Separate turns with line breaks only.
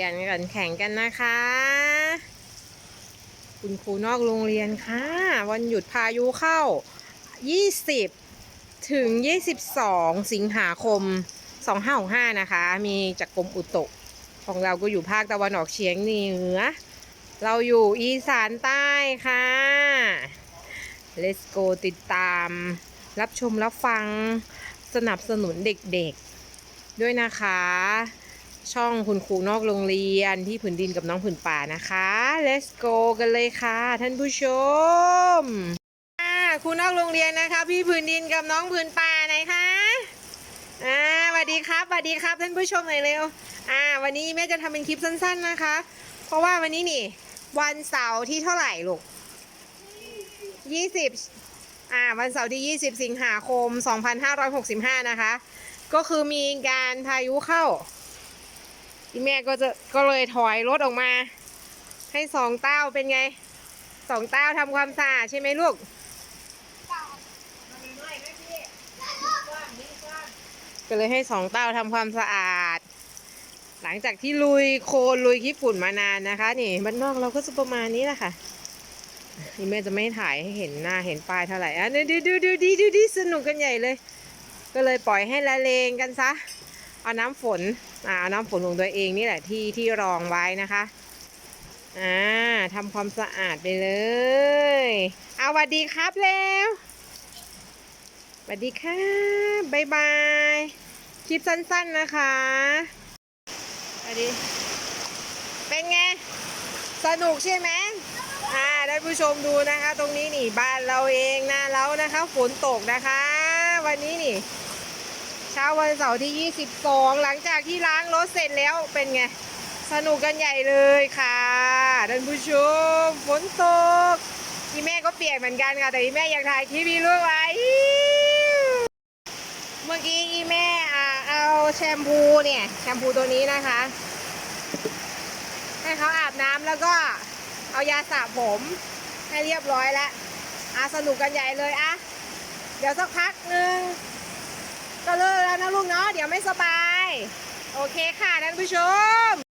ยันกันแข่งกันนะคะ คุณครูนอกโรงเรียนค่ะ วันหยุดพายุเข้า 20 ถึง 22 สิงหาคม 2565 นะคะ มีจากกรมอุตุของเราก็อยู่ภาคตะวันออกเฉียงเหนือ เราอยู่อีสานใต้ค่ะ Let's go ติดตาม รับชมรับฟังสนับสนุนเด็กๆ ด้วยนะคะ ช่องคุณครูนอกโรงเรียนที่ผืนดินกับน้องผืนป่านะคะ Let's go กันเลยค่ะ ท่านผู้ชมครูนอกโรงเรียนนะคะ พี่ผืนดินกับน้องผืนป่าไหนคะอ่าสวัสดีครับสวัสดีครับท่านผู้ชมหน่อยเร็วอ่า วันนี้แม่จะทำเป็นคลิปสั้น ๆนะคะ เพราะว่าวันนี้นี่ วันเสาร์ที่เท่าไหร่ลูกยี่สิบอ่า วันเสาร์ที่ 20 สิงหาคม 2565 นะคะ ก็คือมีการพายุเข้า ที่แม่ก็จะก็เลยถอยรถออกมา ให้สองเต้าเป็นไงสองเต้าทำความสะอาดใช่ไหมลูกก็เลยให้สองเต้าทำความสะอาด หลังจากที่ลุยโคลนลุยขี้ฝุ่นมานานนะคะ นี่บ้านนอกเราก็จะประมาณนี้แหละค่ะนี่แม่จะไม่ถ่ายให้เห็นหน้าเห็นป้ายเท่าไหร่อะดูดูดูดูดีดูดีสนุกกันใหญ่เลย ก็เลยปล่อยให้ละเลงกันซะ เอาน้ำฝนอ่าเอาน้ำฝนของตัวเองนี่แหละที่ที่รองไว้นะคะอ่าทำความสะอาดไปเลยเอาสวัสดีครับแล้วสวัสดีครับบ๊ายบายคลิปสั้นๆนะคะสวัสดีเป็นไงสนุกใช่ไหมอ่าได้ผู้ชมดูนะคะ ตรงนี้นี่บ้านเราเองนะเรานะคะ ฝนตกนะคะ วันนี้นี่ เช้าวันเสาร์ที่ 22 หลังจากที่ล้างรถเสร็จแล้วเป็นไง สนุกกันใหญ่เลยค่ะท่านผู้ชมฝนตกอีแม่ก็เปียกเหมือนกันค่ะ แต่อีแม่อยากถ่ายคลิปวีลูกไว้เมื่อกี้อีแม่เอาแชมพูเนี่ยแชมพูตัวนี้นะคะ ให้เขาอาบน้ำแล้วก็เอายาสระผมให้เรียบร้อยแล้วอะสนุกกันใหญ่เลยอะ เดี๋ยวสักพักหนึ่ง ก็เลิกแล้วนะ ลูกเนาะเดี๋ยวไม่สบาย โอเคค่ะท่านผู้ชม